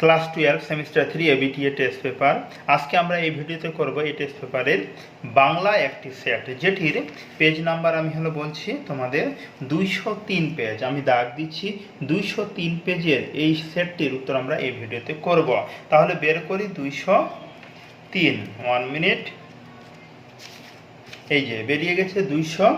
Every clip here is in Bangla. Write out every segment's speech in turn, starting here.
ক্লাস টুয়েলভ, সেমিস্টার থ্রি এ এবিটিএ টেস্ট পেপার আজকে আমরা এই ভিডিওতে করব এই টেস্ট পেপারের বাংলা একটি সেট যেটির পেজ নাম্বার আমি হলো বলছি তোমাদের দুইশো তিন পেজ আমি দাগ দিচ্ছি, দুইশো তিন পেজের এই সেটটির উত্তর আমরা এই ভিডিওতে করব। তাহলে বের করি দুইশো তিন ওয়ান মিনিট এই যে, বেরিয়ে গেছে দুইশো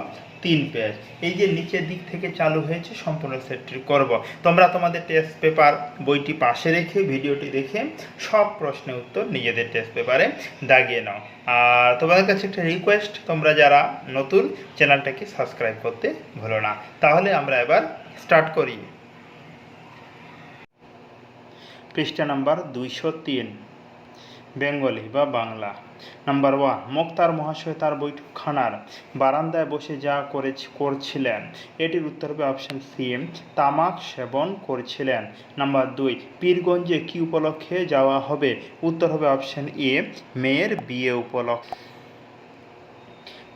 তিন পেজ এই যে নিচের দিক থেকে চালু হয়েছে সম্পূর্ণ সেটটি করব তোমরা তোমাদের টেস্ট পেপার বইটি পাশে রেখে ভিডিওটি দেখে সব প্রশ্নের উত্তর নিজেদের টেস্ট পেপারে দাগিয়ে নাও। আর তোমাদের কাছে একটা রিকোয়েস্ট তোমরা যারা নতুন চ্যানেলটাকে সাবস্ক্রাইব করতে ভুলো না। তাহলে আমরা এবার স্টার্ট করি। পৃষ্ঠা নাম্বার দুইশো তিন। বেঙ্গলি বা বাংলা। নাম্বার ওয়ান, মোক্তার মহাশয় তার বৈঠকখানার বারান্দায় বসে যা করে করছিলেন। এটির উত্তর হবে অপশন সি তামাক সেবন করছিলেন। নাম্বার দুই, পীরগঞ্জে কি উপলক্ষে যাওয়া হবে? উত্তর হবে অপশন এ মেয়ের বিয়ে উপলক্ষে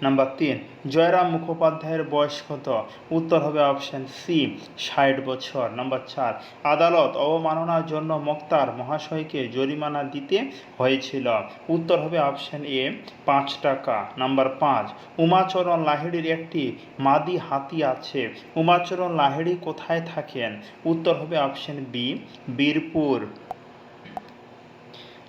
নাম্বার তিন জয়রাম মুখোপাধ্যায়ের বয়স কত? উত্তর হবে অপশন সি ষাট বছর। নাম্বার চার, আদালত অবমাননার জন্য মোক্তার মহাশয়কে জরিমানা দিতে হয়েছিল। উত্তর হবে অপশন এ পাঁচ টাকা। নাম্বার পাঁচ, উমাচরণ লাহিড়ির একটি মাদি হাতি আছে। উমাচরণ লাহিড়ি কোথায় থাকেন? উত্তর হবে অপশন বি বীরপুর।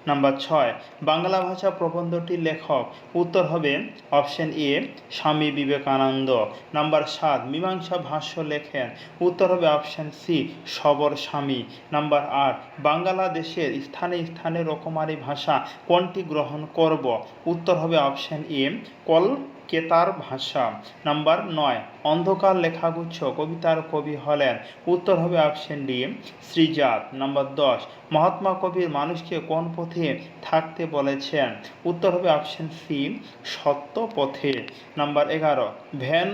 নাম্বার ছয়, বাংলা ভাষা প্রবন্ধটির লেখক। উত্তর হবে option A, Swami Vivekananda. Number সাত, মীমাংসা ভাষ্য লেখেন। উত্তর হবে অপশন সি, সবর স্বামী। নাম্বার আট, বাংলাদেশের স্থানে স্থানে রকমারি ভাষা কোনটি গ্রহণ করব? উত্তর হবে অপশন এ, কল কেতার ভাষা নাম্বার নয়, অন্ধকার লেখাগুচ্ছ কবিতার কবি হলেন উত্তর হবে অপশন ডি শ্রীজাত নাম্বার দশ, মহাত্মা কবির মানুষকে কোন পথে থাকতে বলেছেন? উত্তর হবে অপশন সি সত্য পথে নাম্বার এগারো, ভ্যান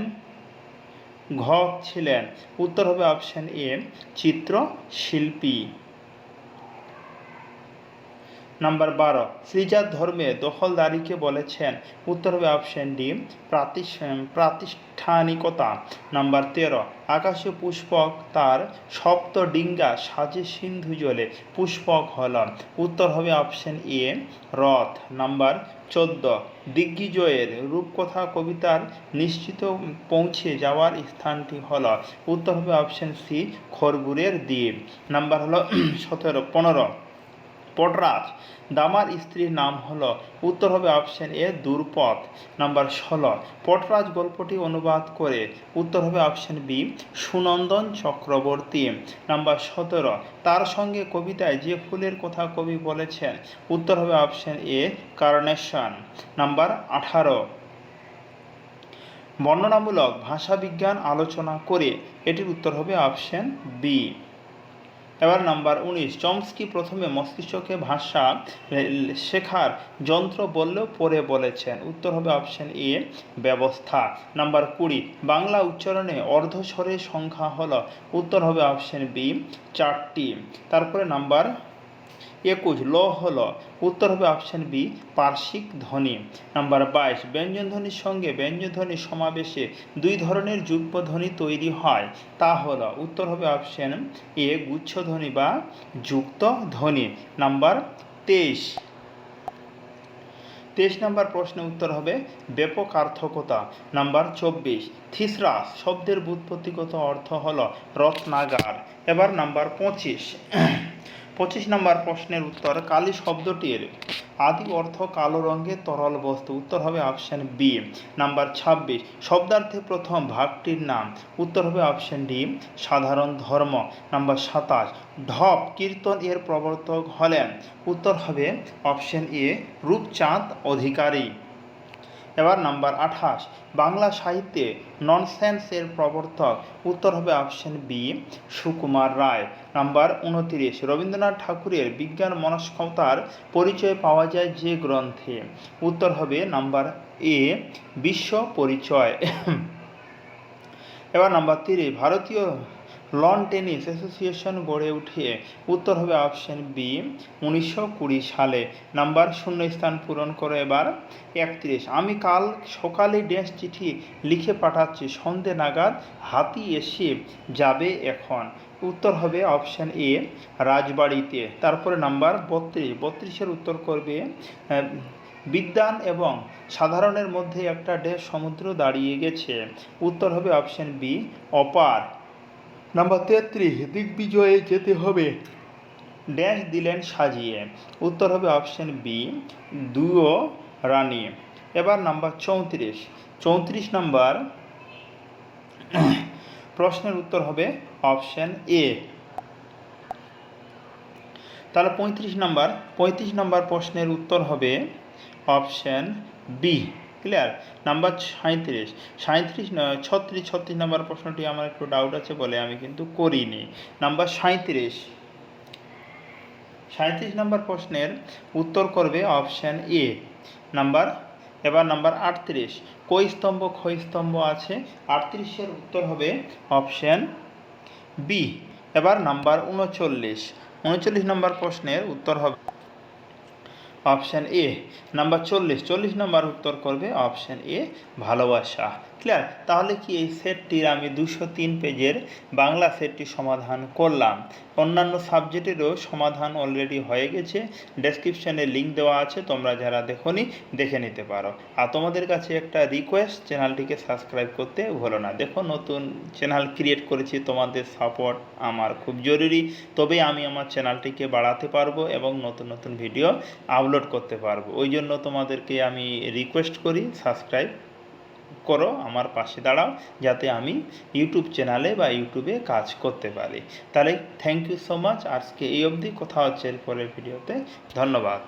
ঘ ছিলেন। উত্তর হবে অপশন এ, চিত্রশিল্পী। নাম্বার বারো শ্রীজাত ধর্মে দখলদারিকে বলেছেন। উত্তর হবে অপশন ডি প্রাতিষ্ঠানিকতা। নাম্বার তেরো, আকাশে পুষ্পক তার সপ্ত ডিঙ্গা সাজে সিন্ধু জলে পুষ্পক হল উত্তর হবে অপশন এ রথ। নাম্বার চোদ্দ, দিগ্বিজয়ের রূপকথা কবিতার নিশ্চিত পৌঁছে যাওয়ার স্থানটি হল উত্তর হবে অপশন সি খরগুরের দ্বীপ। নাম্বার হলো সতেরো, পনেরো পটরাজ। দামার স্ত্রীর নাম হলো, উত্তর হবে অপশন এ দুর্পথ। নাম্বার ষোলো, পটরাজ গল্পটি অনুবাদ করে, উত্তর হবে option B Sunandan Chakraborty. Number সতেরো, তার সঙ্গে কবিতায় যে ফুলের কথা কবি বলেছেন, উত্তর হবে অপশন এ কার্নেশন। নাম্বার আঠারো, বর্ণনামূলক ভাষাবিজ্ঞান আলোচনা করে, এটির উত্তর হবে অপশন বি এবার নাম্বার উনিশ, চমস্কি প্রথমে মস্তিষ্ককে ভাষা শেখার যন্ত্র বললেও পরে বলেছেন। উত্তর হবে অপশন এ, ব্যবস্থা। নাম্বার কুড়ি, বাংলা উচ্চারণে অর্ধস্বরের সংখ্যা হল। উত্তর হবে অপশন বি, চারটি। তারপরে নাম্বার একুশ ল। হলো উত্তর হবে অপশন বি পার্শ্বিক ধ্বনি। নাম্বার বাইশ ব্যঞ্জনধ্বনির সঙ্গে ব্যঞ্জনধ্বনির সমাবেশে দুই ধরনের যুগ্ম ধ্বনি তৈরি হয়। তা হলো, উত্তর হবে অপশন এ গুচ্ছধ্বনি বা যুক্ত ধ্বনি। নাম্বার তেইশ। তেইশ নম্বর প্রশ্নের উত্তর হবে ব্যাপকার্থকতা নাম্বার চব্বিশ, থিসরাস শব্দের বুৎপত্তিগত অর্থ হল রত্নাগার। এবার নাম্বার পঁচিশ। পঁচিশ নম্বর প্রশ্নের উত্তর, কালি শব্দটির আদি অর্থ কালো রঙের তরল বস্তু। উত্তর হবে অপশন বি। নাম্বার ছাব্বিশ শব্দার্থে প্রথম ভাগটির নাম। উত্তর হবে অপশন ডি, সাধারণ ধর্ম। নাম্বার সাতাশ, ঢপ কীর্তন এর প্রবর্তক হলেন। উত্তর হবে অপশন এ, রূপচাঁদ অধিকারী। এবার নাম্বার আঠাশ। বাংলা সাহিত্যে ননসেন্সের প্রবর্তক উত্তর হবে option B, Sukumar Ray. Number উনতিরিশ, রবীন্দ্রনাথ ঠাকুরের বিজ্ঞান মনস্কতার পরিচয় পাওয়া যায় যে গ্রন্থে। উত্তর হবে নাম্বার এ, বিশ্ব পরিচয়। এবার নাম্বার তিরিশ, ভারতীয় লন টেনিস অ্যাসোসিয়েশন গড়ে উঠে উত্তর হবে অপশন বি উনিশশো কুড়ি সালে। নাম্বার শূন্য স্থান পূরণ করে এবার একত্রিশ। আমি কাল সকালে ড্যাশ চিঠি লিখে পাঠাচ্ছি, সন্ধে নাগাদ হাতি এসে যাবে এখন। উত্তর হবে অপশন এ রাজবাড়িতে। তারপরে নাম্বার বত্রিশ। বত্রিশের উত্তর করবে বিদ্যান এবং সাধারণের মধ্যে একটা ড্যাশ সমুদ্র দাঁড়িয়ে গেছে। উত্তর হবে অপশন বি অপার। নাম্বার তেত্রিশ, দিগ্বিজয়ে যেতে হবে। ড্যাশ দিলেন সাজিয়ে। উত্তর হবে অপশন বি, দুয়ো রানী। এবার নাম্বার চৌত্রিশ। চৌত্রিশ নাম্বার। প্রশ্নের উত্তর হবে অপশন এ। তাহলে পঁয়ত্রিশ নাম্বার। পঁয়ত্রিশ নাম্বার প্রশ্নের উত্তর হবে অপশন বি। ক্লিয়ার নাম্বার সাঁত্রিশ সাঁত্রিশ ছত্রিশ ছত্রিশ নাম্বার প্রশ্নটি আমার একটু ডাউট আছে বলে আমি কিন্তু করিনি। নাম্বার সাঁত্রিশ সাঁত্রিশ নাম্বার প্রশ্নের উত্তর করবে অপশান এ নাম্বার এবার নাম্বার আটত্রিশ। কই স্তম্ভ, ক্ষয় স্তম্ভ আছে? আটত্রিশের উত্তর হবে অপশান বি এবার নাম্বার উনচল্লিশ। উনচল্লিশ নাম্বার প্রশ্নের উত্তর হবে অপশান এ। নাম্বার চল্লিশ চল্লিশ নাম্বার উত্তর করবে অপশান এ, ভালোবাসা। ক্লিয়ার? তাহলে কি এই সেটটির আমি দুশো তিন পেজের বাংলা সেটটি সমাধান করলাম। অন্যান্য সাবজেক্টেরও সমাধান অলরেডি হয়ে গেছে। ডেসক্রিপশানে লিঙ্ক দেওয়া আছে, তোমরা যারা দেখোনি, দেখে নিতে পারো। আর তোমাদের কাছে একটা রিকোয়েস্ট চ্যানেলটিকে সাবস্ক্রাইব করতে ভুলো না। দেখো, নতুন চ্যানেল ক্রিয়েট করেছি, তোমাদের সাপোর্ট আমার খুব জরুরি। তবেই আমি আমার চ্যানেলটিকে বাড়াতে পারব এবং নতুন নতুন ভিডিও আপলোড করতে পারব। ওই জন্য তোমাদেরকে আমি রিকোয়েস্ট করি সাবস্ক্রাইব করো আমার পাশে দাঁড়াও, যাতে আমি ইউটিউব চ্যানেলে বা ইউটিউবে কাজ করতে পারি। তাহলে থ্যাংক ইউ সো মাচ আজকে এই অবধি। কথা হচ্ছে এরপরের ভিডিওতে ধন্যবাদ।